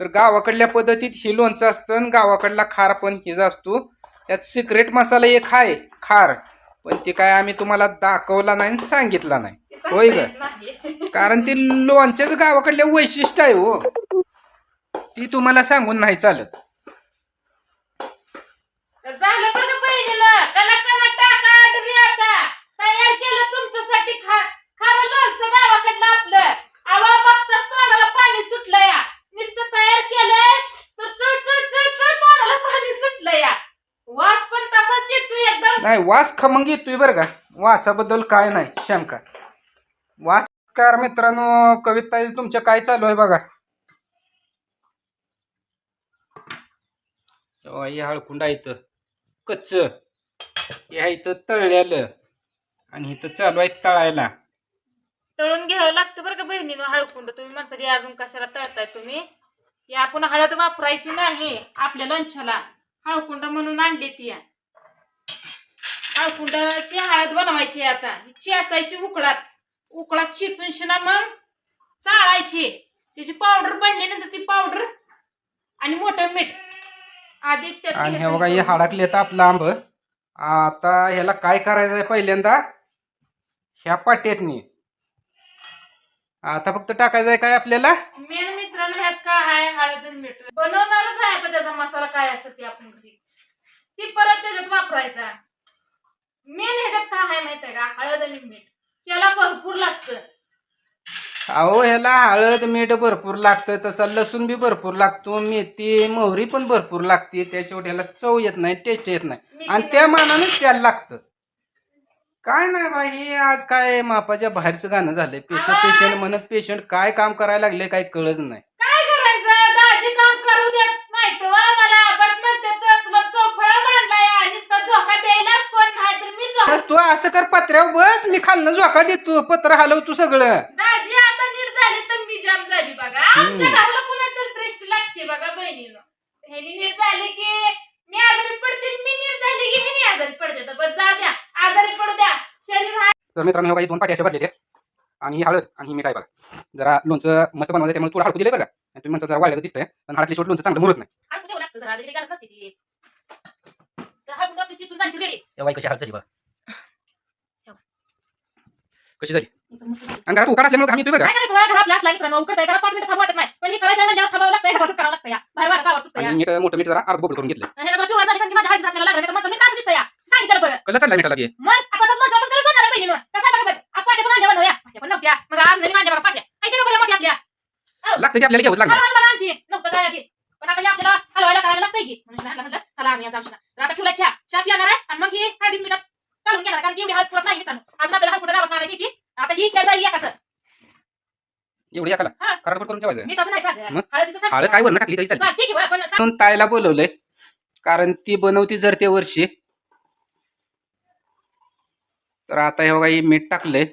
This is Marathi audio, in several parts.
तर गावाकडल्या पद्धतीत हे लोणचं असतं आणि गावाकडला खार पण हिचा असतो. त्यात सिक्रेट मसाला एक आहे खार. पण ते काय आम्ही तुम्हाला दाखवला नाही आणि सांगितला नाही. होय ग. कारण ते लोणच्याच गावाकडले वैशिष्ट्य आहे हो. ती तुम्हाला सांगून नाही चालत. झालं बघा बहिणीनं कना कना टाका आडवी आता तयार केलं तुमच्यासाठी खा खावं लोणचं गावाकडलं आपलं आवा बघताच तोंडाला पाणी सुटलं या नुसतं तयार केलंय तर चळ चळ चळ चळ तोंडाला पाणी सुटलं या वास पण तसाच येतोय एकदम नाही वास खमंग येतोय बरं का. वासाबद्दल काय नाही शंका. वासकार मित्रांनो कविता तुमच्या काय चालू आहे बघा. हे हळकुंड आहे इथं. कच्च. हे आहे इथं तळलेलं. आणि इथं चालू आहे तळायला. तळून घ्यावं लागतं बरं का बहिणीनं हळकुंड. तुम्ही म्हणता की अजून कशाला तळताय तुम्ही? ही आपण हळद वापरायची नाही आपल्या लोणच्याला. हळकुंड म्हणून आणली ती. हळकुंडाची हळद बनवायची आता? चेचायची उकळात उकळात चिचून शिना मग चाळायची. त्याची पावडर बनल्यानंतर ती पावडर आणि मोठं मीठ. आधी आणि हे बघा हे. हाडाकले तर आपलं आंब. आता ह्याला काय करायचं आहे पहिल्यांदा? ह्या पाट्यातनी. आता फक्त टाकायचं आहे काय आपल्याला? मेन मित्रांनो ह्यात काय आहे? हळद आणि मीठ. बनवणारच आहे आता त्याचा मसाला काय असं ते आपण घरी. ती परत त्याच्यात वापरायचा. मेन ह्याच्यात काय आहे माहितीये का? हळद आणि मीठ. त्याला भरपूर लागतं. अहो ह्याला हळद मीठ भरपूर लागतं. तसा लसूण बी भरपूर लागतो. मेथी मोहरी पण भरपूर लागते. त्याशिवाय ह्याला चव येत नाही टेस्ट येत नाही. आणि त्या मानानेच त्याला लागतं. काय नाही बाई हे आज काय मापाच्या बाहेरचं गाणं झालंय. पेशंट पेशंट म्हणत पेशंट काय काम करायला लागले काय कळच नाही काय करायचं दाजी काम करू देत नाही तर मला बस म्हणते तर तुला चौफळा मांडलाय आणि नुसता झोका द्यायलाच कोण नाही तर मी तू असं कर पत्र्यावर बस मी खाल्लं झोका देतो पत्र हलवतो सगळं. दाजी आता नीट झाली तर मी जाम झाली बघा. आमच्या घराला पुन्हा तर दृष्टी लागते बघा ह्यानी नीट झाली की मी आजारी पडते मी नीट झाली की ह्यानी आजारी पडते. तर बरं जा द्या. आजारी पडू द्या. शरीर आहे तर मित्रांनो हे बघा, हे दोन पाट्या अशा भरले आणि ही हळद आणि ही मीठ आहे बघा. जरा लोणचं मस्त बनवलं त्यामुळे थोडं हळकू दिले बघा. आणि तुम्ही म्हणता जरा वाढलं दिसतंय पण हळदली शेवट लोणचं चांगलं मुरत नाही. लागतं जरा ती. तर हा गुलाब चिचून झाली रेडी तेव्हा कशी हळद झाली बघा. कशी झाली? आणि घरात उकाड असल्यामुळे आम्ही काय करायचं? बघा, घरात लास लागली मित्रांनो उकडतंय घरात पाच मिनिटं थांबू वाटत नाही. पण हे करायचं थांबावं घरातच करावं लागतं या. बाहेर बाहेर या? आणि मीठ मोठं मीठ जरा अर्ध बोबल करून घेतलं हे जरा पिवळा झाली कारण की माझ्या लागलं तर मी कसं दिसतं या. सांगितलं बरं. कलर चालला मिठाला बी मग आता करत जाणार आहे बहिणीनं. कसं आहे बरं? आपण पण बनवूया पाट्या पण नव्हत्या. मग आज नवीन आणल्या बघा पाट्या. काय ते बघा मोठ्या आपल्या. लागतं की आपल्याला घ्यावंच लागणार? हलवायला बघा आणते. नव्हतं काय आधी. पण आता हे आपल्याला हलवायला करायला लागतंय की. म्हणून चला आम्ही आज जाऊ शकणार तर आता ठेवला चहा. चहा पिणार आहे. आणि मग ही हळदी मिठात काढून घेणार कारण की एवढी हळद पुरत नाही मित्रांनो. आज आपल्याला हळद कुठं गावात आणायची ती आता ही खेळ जाईल एकाच एवढी एकाला हा. करून ठेवायचं? मी तसं नाही सांगत. मग? हळदीचं सांग हळद काय वरण टाकली तरी चालते. चालते की बरं, पण सांग. म्हणून तायला बोलवलंय. कारण ती बनवती जर त्या वर्षी. तर आता हे बघा हे मीठ टाकलंय.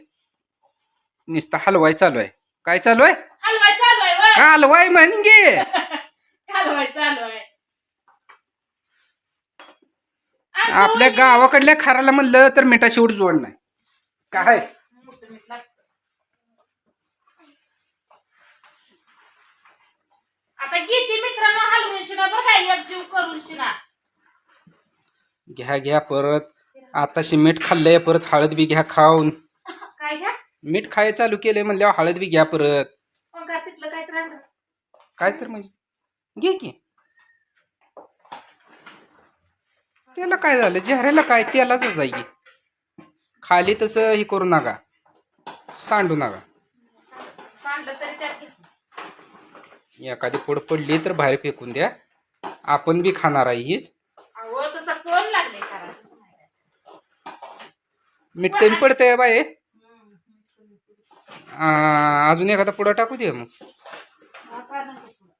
नुसतं हलवाय चालू आहे. काय चालू आहे? हलवाय चालू आहे. हलवाय म्हणजे हलवाय चालू आहे आज आपल्या गावाकडल्या खाराला म्हणलं तर मिठाशी उठ जोड नाही. काय? मोठं मीठ लागतं. आता किती मित्रांनो हलवून शिना बरं काय एक जीव करून शिना घ्या घ्या परत. आताशी मीठ खाल्लंय परत हळद बी घ्या खाऊन. काय घ्या? मीठ खाय चालू केलंय म्हणल्यावर हळद बी घ्या परत. कोण काय तिथलं काय तर आणलं? काय तर म्हणजे? घे की. त्याला काय झालं? चेहऱ्याला काय? त्यालाच जाई. खाली तसं हे करू नका. सांडू नका. एखादी फोड पडली तर बाहेर फेकून द्या. आपण बी खाणार आहे हीच. मीठ कमी पडतंय बाय. अजून एखादा पुढं टाकू दे मग हा, काय म्हणते तुला?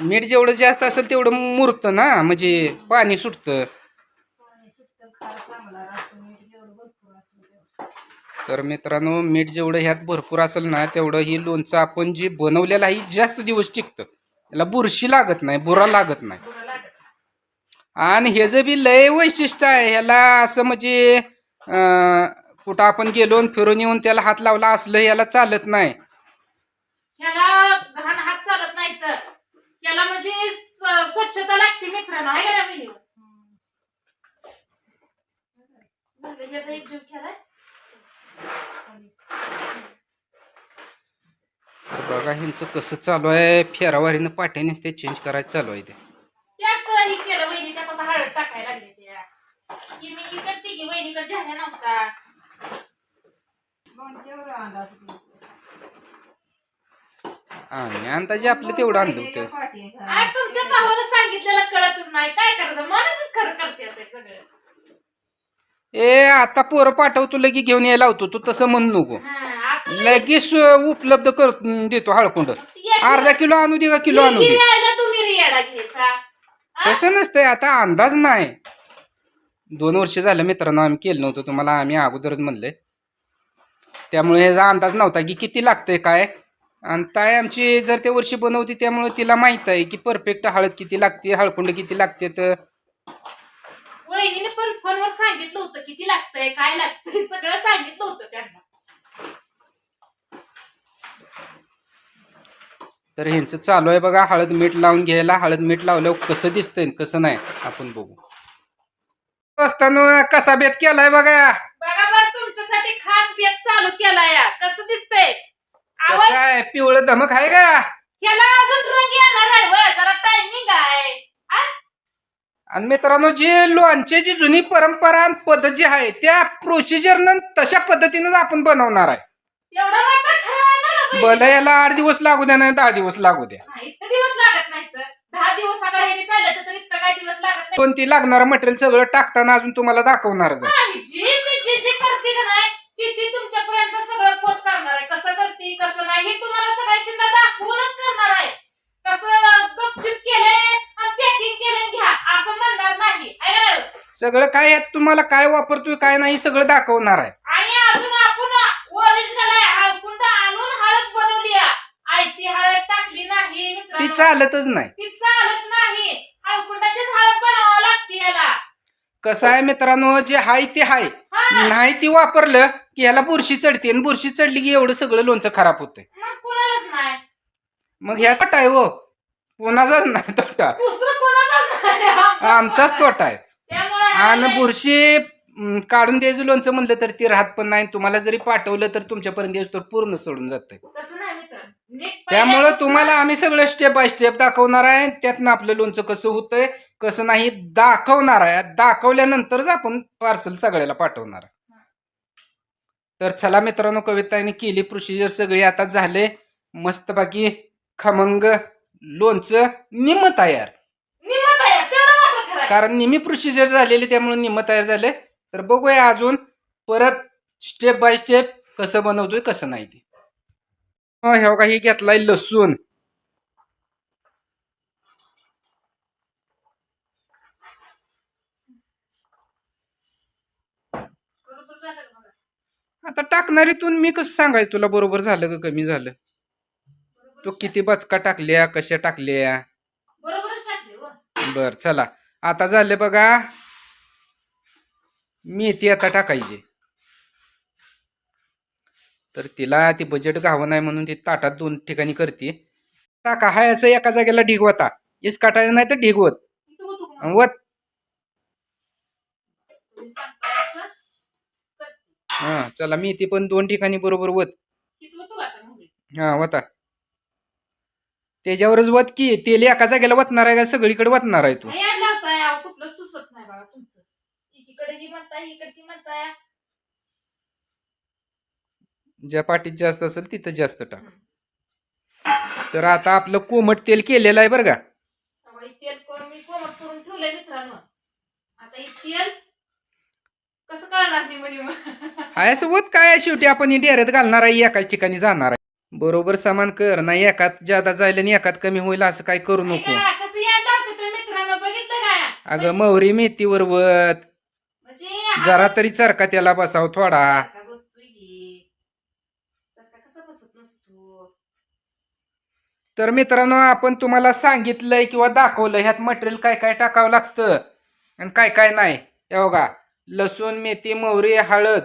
मीठ जेवढं जास्त असेल तेवढं मुरतं ना म्हणजे पाणी सुटतं. तर मित्रांनो मीठ जेवढं ह्यात भरपूर असेल ना तेवढं ही लोणचं आपण जे बनवलेलं आहे जास्त दिवस टिकतं. याला बुरशी लागत नाही बुरा लागत नाही. आणि हे जे बी लय वैशिष्ट्य आहे ह्याला असं म्हणजे कुठं आपण गेलो आणि फिरून येऊन त्याला हात लावला असलं याला चालत नाही ह्याला घाण हात चालत नाही तर त्याला म्हणजे स्वच्छता लागते मित्रांनो आहे का? झालं त्याचा एक जीव केलाय? बघा ह्यांचं कसं चालू आहे. फेरावारीनं पाट्यानेच ते चेंज करायचं चालू आहे ते. त्यात हे केलं वहिनी त्यात आता हळद टाकायला लागले त्या. की मी इकडे की वहिनीकडे झाल्या नव्हता. आणि अंदाजे आपलं तेवढं आणलं होतं. आज तुमच्या भावाला सांगितलेलं कळतच नाही. काय करायचं? मनच खरं करते आता सगळं. ए आता पोरं पाठवतो लगी घेऊन यायला होतो तू तसं म्हणू नको. हा, आता लगेच उपलब्ध करून देतो हळकुंड. अर्धा किलो आणू दे का किलो आणू दे? यायला तुम्ही रियाडा घ्यायचा. आ? तसं नसतंय आता अंदाज नाही. दोन वर्ष झालं मित्रांनो आम्ही केलं नव्हतं. तुम्हाला आम्ही अगोदरच म्हणले त्यामुळे ह्याचा अंदाज नव्हता की किती लागतंय काय? आणि ताई आमची जर त्या वर्षी बनवती त्यामुळे तिला माहीत आहे की परफेक्ट हळद किती लागते हळकुंड किती लागते तर. वहिनीने पण फोनवर सांगितलं होतं किती लागतंय काय लागतंय सगळं सांगितलं होतं त्यांना. तर ह्यांचं चालू आहे बघा हळद मीठ लावून घ्यायला. हळद मीठ लावल्यावर कसं दिसतंय आणि कसं नाही आपण बघू. असताना कसा बेत केलाय बघा. बघा बरं तुमच्यासाठी खास बेत चालू केलाय. कसं दिसतंय? कसं आवाज आहे? पिवळं धमक आहे का? ह्याला अजून रंग येणार आहे व, जरा टायमिंग आहे. आ? आणि मित्रांनो जे लोणच्याची जुनी परंपरा आणि पद्धत जी आहे त्या प्रोसिजरनं तशा पद्धतीनं आपण बनवणार आहे. एवढं मात्र खरं आहे ना रे भलं याला आठ दिवस लागू द्या नाही दहा दिवस लागू द्या. इतकं दिवस लागत नाही तर. दहा दिवस अगर ह्याने चाललं तर इतकं काय दिवस लागत नाही. कोणती लागणारं मटेरियल सगळं टाकताना अजून तुम्हाला दाखवणारच आहे नाही, जी मी जे जे करते का नाही ती ती तुमच्यापर्यंत सगळं पोच करणार आहे? कसं करते कसं नाही हे तुम्हाला सगळ्याशींना दाखवूनच करणार आहे. कसं गपचूप आणि पॅकिंग केलंय घ्या. असं म्हणणार नाही? सगळं काय यात तुम्हाला काय वापरतोय काय नाही सगळं दाखवणार आहे. आणि अजून आपण ओरिजिनल आहे हळकुंड आणून हळद बनवली आहे. आयती हळद टाकली नाही ती. चालतच नाही. ती चालत नाही. हळकुंडाचीच हळद बनवावं लागते याला. कसं आहे मित्रांनो जे हाय ते हाय. नाही ती वापरलं की ह्याला बुरशी चढते आणि बुरशी चढली की एवढं सगळं लोणचं खराब होतंय. मग कुणालाच नाही. मग ह्या तोटा आहे हो. कोणाचाच नाही तोटा. दुसरं कोणाचाच नाही. आमचाच तोटा आहे. त्यामुळे आणि बुरशी अं, काढून द्यायचं लोणचं म्हणलं तर ती राहत पण नाही. तुम्हाला जरी पाठवलं तर तुमच्यापर्यंत येऊस तर पूर्ण सोडून जातंय. तसं नाही मित्र. नीट त्यामुळं पहिल्यापासून तुम्हाला आम्ही सगळं स्टेप बाय स्टेप दाखवणार आहे. त्यातनं आपलं लोणचं कसं होतंय कसं नाही दाखवणार आहे. दाखवल्यानंतरच आपण पार्सल सगळ्याला पाठवणार आहे. तर चला मित्रांनो कविताने केली प्रोसिजर सगळी. आता झाले मस्त बाकी खमंग लोणचं निम्म तयार. कारण निम्मी प्रोसिजर झालेली त्यामुळे निम्म तयार झाले. तर बघूया अजून परत स्टेप बाय स्टेप कसं बनवतोय कसं नाही ते. हे बघा हे घेतलाय लसूण बरोबर झालं का बघा? आता टाकणारीतून मी कसं सांगायचं तुला? बरोबर झालं का कमी झालं? तो किती बचका टाकल्या कशा टाकल्या? बरोबरच टाकले बर चला. आता झाले बघा. मेथी आता टाकायची. तर तिला ती बजेट घावं नाही म्हणून ती ताटात दोन ठिकाणी करते. टाका. हाय असं एका जागेला ढिगवता इस काटायचं नाही तर ढिगवत इथं होतो का मग? वत. हा चला मेथी पण दोन ठिकाणी बरोबर वत? हा वता. त्याच्यावरच वत की तेल एका जागेला वतणार आहे का? सगळीकडे वतणार आहे तू. नाही याड लावताय. अहो, कुठलं सुचत नाही बाबा तुमचं. एकीकडे ही म्हणताय इकडे ती म्हणताय. ज्या पाठीत जास्त असेल तिथं जास्त टाक. तर आता आपलं कोमट तेल केलेलं आहे बरं का? तेल मी कोमट करून ठेवलंय मित्रांनो. आता हे तेल कसं म्हणे मग? हाय असं होत काय? शेवटी आपण डेऱ्यात घालणार आहे एकाच ठिकाणी जाणार आहे. बरोबर समान कर नाही एकात जादा जायला आणि एकात कमी होईल असं काय करू नको. कसं मित्रांनो बघितलं का? अगं मोहरी मेथीवर वत. म्हणजे जरा तरी चरका त्याला बसाव थोडा. का बसतोय हे चरका कसा बसत नसतो? तर मित्रांनो आपण तुम्हाला सांगितलंय किंवा दाखवलं ह्यात मटेरियल काय काय टाकावं लागतं आणि काय काय नाही. हे बघा. लसूण मेथी मोहरी हळद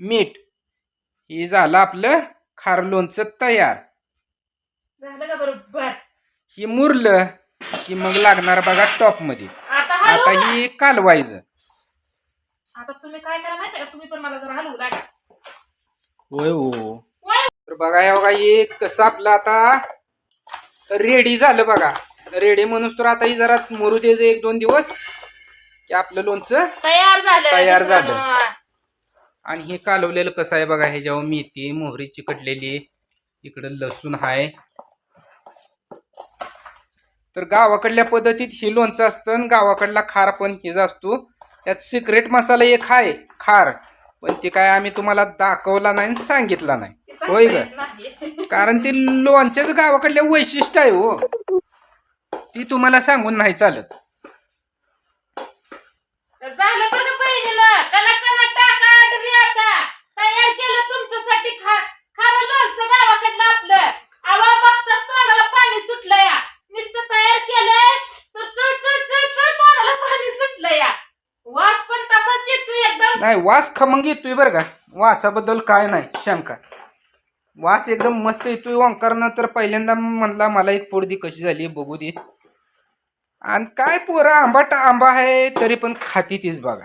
मीठ हे झालं आपलं खार लोणचं तयार. झालं का बरोबर? ही मुरलं की मग लागणार बघा टॉपमध्ये आता आता हलवू का? ही कालवायचं. आता तुम्ही काय करा माहिती का? तुम्ही पण मला जरा हलवू लागा होय हो. वय. तर बघा हे बघा हे कसं आपलं आता रेडी झालं बघा. रेडी म्हणून तर आता ही जरा मुरू द्यायचं एक दोन दिवस. की आपलं लोणचं तयार झालं. तयार झालं. आणि हे कालवलेलं कसं आहे बघा ह्याच्यावर मेथी मोहरी चिकटलेली इकडं लसूण आहे तर गावाकडल्या पद्धतीत हे लोणचं असतं आणि गावाकडला खार पण हेच असतो. त्यात सिक्रेट मसाला एक आहे खार. पण ते काय आम्ही तुम्हाला दाखवला नाही आणि सांगितला नाही. होय ग. कारण ते लोणच्याच गावाकडल्या वैशिष्ट्य आहे हो. ती तुम्हाला सांगून नाही चालत. झालं बरं बहिणीनं कना कना टाका आडवी आता. तयार केलं तुमच्यासाठी खा खावं लोणचं गावाकडलं आपलं. आवा बघताच तोंडाला पाणी सुटलं या नुसतं तयार केलंय तर चढ चळ चळ चळ तोंडाला पाणी सुटलं या वास पण तसाच येतोय एकदम. नाही वास खमंग येतोय बरं का. वासाबद्दल काय नाही शंका. वास एकदम मस्त येतोय ओंकारनं तर पहिल्यांदा म्हणला मला एक पोड कशी झाली बघू दे. आणि काय पोरं आंबाट आंबा आहे तरी पण खाती तीच बघा.